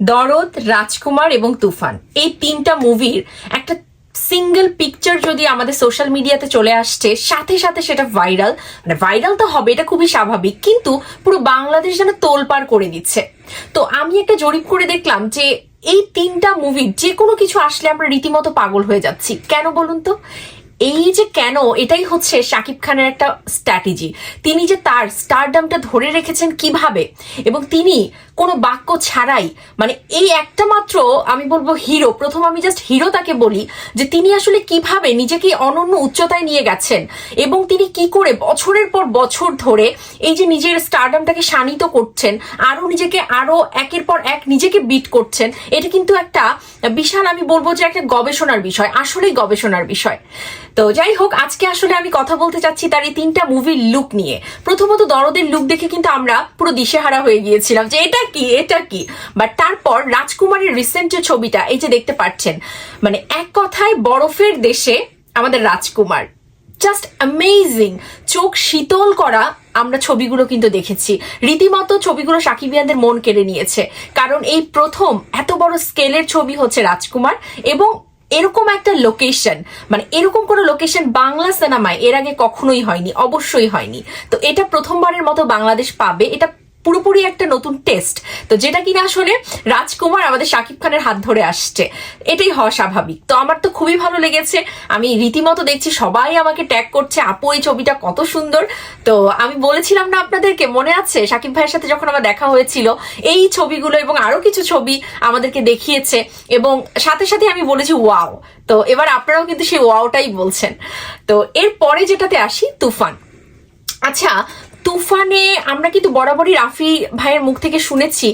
দরদ, রাজকুমার এবং তুফান। এই তিনটা মুভির একটা সিঙ্গেল পিকচার যদি আমাদের সোশ্যাল মিডিয়াতে চলে আসছে, সাথে সাথে সেটা ভাইরাল মানে ভাইরাল তো হবে, এটা খুবই স্বাভাবিক, কিন্তু পুরো বাংলাদেশ যেন তোলপাড় করে দিচ্ছে। তো আমি একটা জরিপ করে দেখলাম যে এই তিনটা মুভির যে কোনো কিছু আসলে আমরা রীতিমতো পাগল হয়ে যাচ্ছি। কেন বলুন তো? এই যে কেন, এটাই হচ্ছে শাকিব খানের একটা স্ট্র্যাটেজি। তিনি যে তার স্টারডামটা ধরে রেখেছেন কীভাবে, এবং তিনি কোনো বাক্য ছাড়াই মানে এই একটা মাত্র আমি বলব হিরো প্রথম আমি জাস্ট হিরো তাকে বলি, যে তিনি আসলে কীভাবে নিজেকে অনন্য উচ্চতায় নিয়ে গেছেন, এবং তিনি কি করে বছরের পর বছর ধরে এই যে নিজের স্টারডামটাকে শানিত করছেন আরও নিজেকে আরও একের পর এক নিজেকে বিট করছেন, এটা কিন্তু একটা বিশাল, আমি বলব যে একটা গবেষণার বিষয়, আসলেই গবেষণার বিষয়। তো যাই হোক আজকে আসলে আমি কথা বলতে চাচ্ছি তার এই তিনটা মুভির লুক নিয়ে। প্রথমত দরদের লুক দেখে কিন্তু আমরা পুরো দিশেহারা হয়ে গিয়েছিলাম যে এটা কি এটা কি? বাট তারপর রাজকুমারের রিসেন্ট যে ছবিটা, এই যে দেখতে পাচ্ছেন মানে এক কথায় বরফের দেশে আমাদের রাজকুমার। জাস্ট অ্যামেজিং চোখ শীতল করা আমরা ছবিগুলো কিন্তু দেখেছি। রীতিমতো ছবিগুলো সাকিবিয়ানদের মন কেড়ে নিয়েছে। কারণ এই প্রথম এত বড় স্কেলের ছবি হচ্ছে রাজকুমার এবং এরকম একটা লোকেশন মানে এরকম কোনো লোকেশন বাংলা সিনেমায় এর আগে কখনোই হয়নি, অবশ্যই হয়নি। তো এটা প্রথমবারের মতো বাংলাদেশ পাবে, এটা পুরোপুরি একটা নতুন টেস্ট। তো যেটা কিনা আসলে রাজকুমার আমাদের শাকিব খানের হাত ধরে আসছে। এটাই হওয়া স্বাভাবিক। তো আমার তো খুবই ভালো লেগেছে। আমি রীতিমতো দেখছি সবাই আমাকে ট্যাগ করছে, আপু, এই ছবিটা কত সুন্দর। তো আমি বলেছিলাম না আপনাদেরকে, মনে আছে? শাকিব ভাইয়ের সাথে যখন আমার দেখা হয়েছিল, এই ছবিগুলো এবং আরও কিছু ছবি আমাদেরকে দেখিয়েছে এবং সাথে সাথে আমি বলেছি, ওয়াও। তো এবার আপনারাও কিন্তু সেই ওয়াওটাই বলছেন। তো এরপরে যেটাতে আসি, তুফান। আচ্ছা তুফানে আমরা কিন্তু বরাবরই রাফি ভাইয়ের মুখ থেকে শুনেছি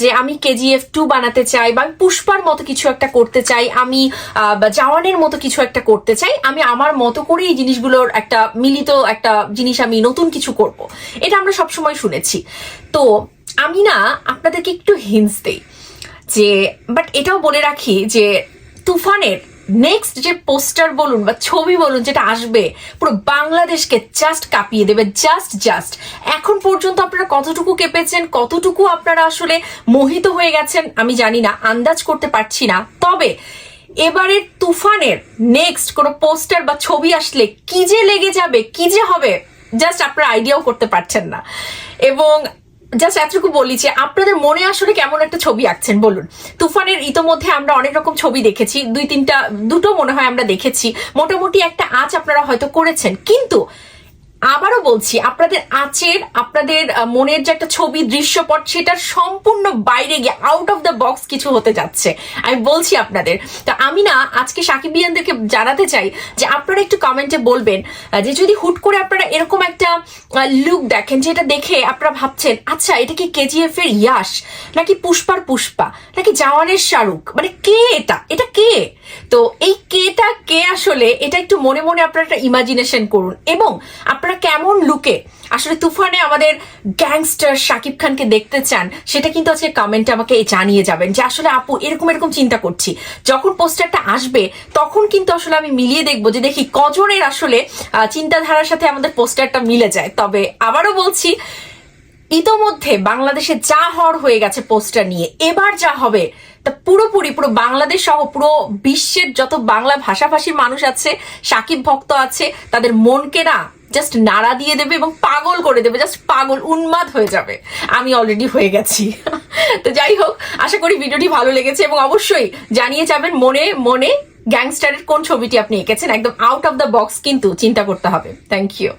যে আমি কেজিএফ টু বানাতে চাই বা পুষ্পার মতো কিছু একটা করতে চাই, আমি জওয়ানের মতো কিছু একটা করতে চাই, আমি আমার মতো করে এই জিনিসগুলোর একটা মিলিত একটা জিনিস আমি নতুন কিছু করব। এটা আমরা সবসময় শুনেছি। তো আমি না আপনাদেরকে একটু হিন্স দেই, যে বাট এটাও বলে রাখি যে তুফানের নেক্সট যে পোস্টার বলুন বা ছবি বলুন যেটা আসবে, পুরো বাংলাদেশকে জাস্ট কাঁপিয়ে দেবে জাস্ট জাস্ট এখন পর্যন্ত আপনারা কতটুকু কেঁপেছেন, কতটুকু আপনারা আসলে মোহিত হয়ে গেছেন আমি জানি না, আন্দাজ করতে পারছি না। তবে এবারের তুফানের নেক্সট কোনো পোস্টার বা ছবি আসলে কি যে লেগে যাবে, কি যে হবে জাস্ট আপনারা আইডিয়াও করতে পারছেন না। এবং জাস্ট এতটুকু বলি যে, আপনাদের মনে আসলে কেমন একটা ছবি আঁকছেন? বলুন। তুফানের ইতোমধ্যে আমরা অনেক রকম ছবি দেখেছি। দুই তিনটা, দুটো মনে হয় আমরা দেখেছি। মোটামুটি একটা আঁচ আপনারা হয়তো করেছেন। কিন্তু আবারও বলছি, আপনাদের আঁচের, আপনাদের মনের যে একটা ছবি, দৃশ্যপট, সেটার সম্পূর্ণ বাইরে গিয়ে আউট অফ দ্য বক্স কিছু হতে যাচ্ছে। আমি বলছি আপনাদের, তো আমি না আজকে সাকিবিয়ানদেরকে জানাতে চাই যে আপনারা একটু কমেন্টে বলবেন যে যদি হুট করে আপনারা এরকম একটা লুক দেখেন, যেটা দেখে আপনারা ভাবছেন আচ্ছা এটা কি কেজিএফ এর ইয়াশ? নাকি পুষ্পার পুষ্পা? নাকি জাওয়ানের শাহরুখ? মানে কে এটা? এটা কে? তো এই কেটা কে আসলে, এটা একটু মনে মনে আপনারা একটা ইমাজিনেশন করুন। এবং আপনারা কেমন লুকে আসলে তুফানে আমাদের গ্যাংস্টার শাকিব খানকে দেখতে চান, সেটা কিন্তু আজকে কমেন্টে আমাকে জানিয়ে যাবেন যে আসলে আপু, এরকম এরকম চিন্তা করছি। যখন পোস্টারটা আসবে, তখন কিন্তু আসলে আমি মিলিয়ে দেখব যে দেখি কজনের আসলে চিন্তাধারার সাথে আমাদের পোস্টারটা মিলে যায়। তবে আবারও বলছি ইতোমধ্যে বাংলাদেশে যা হওয়ার হয়ে গেছে পোস্টার নিয়ে, এবার যা হবে, তা পুরোপুরি পুরো বাংলাদেশ সহ পুরো বিশ্বের যত বাংলা ভাষাভাষীর মানুষ আছে, সাকিব ভক্ত আছে, তাদের মনকে না জাস্ট নাড়া দিয়ে দেবে এবং পাগল করে দেবে জাস্ট পাগল, উন্মাদ হয়ে যাবে। আমি অলরেডি হয়ে গেছি। তো যাই হোক, আশা করি ভিডিওটি ভালো লেগেছে এবং অবশ্যই জানিয়ে যাবেন মনে মনে গ্যাংস্টারের কোন ছবিটি আপনি এঁকেছেন, একদম আউট অফ দ্য বক্স কিন্তু চিন্তা করতে হবে। Thank you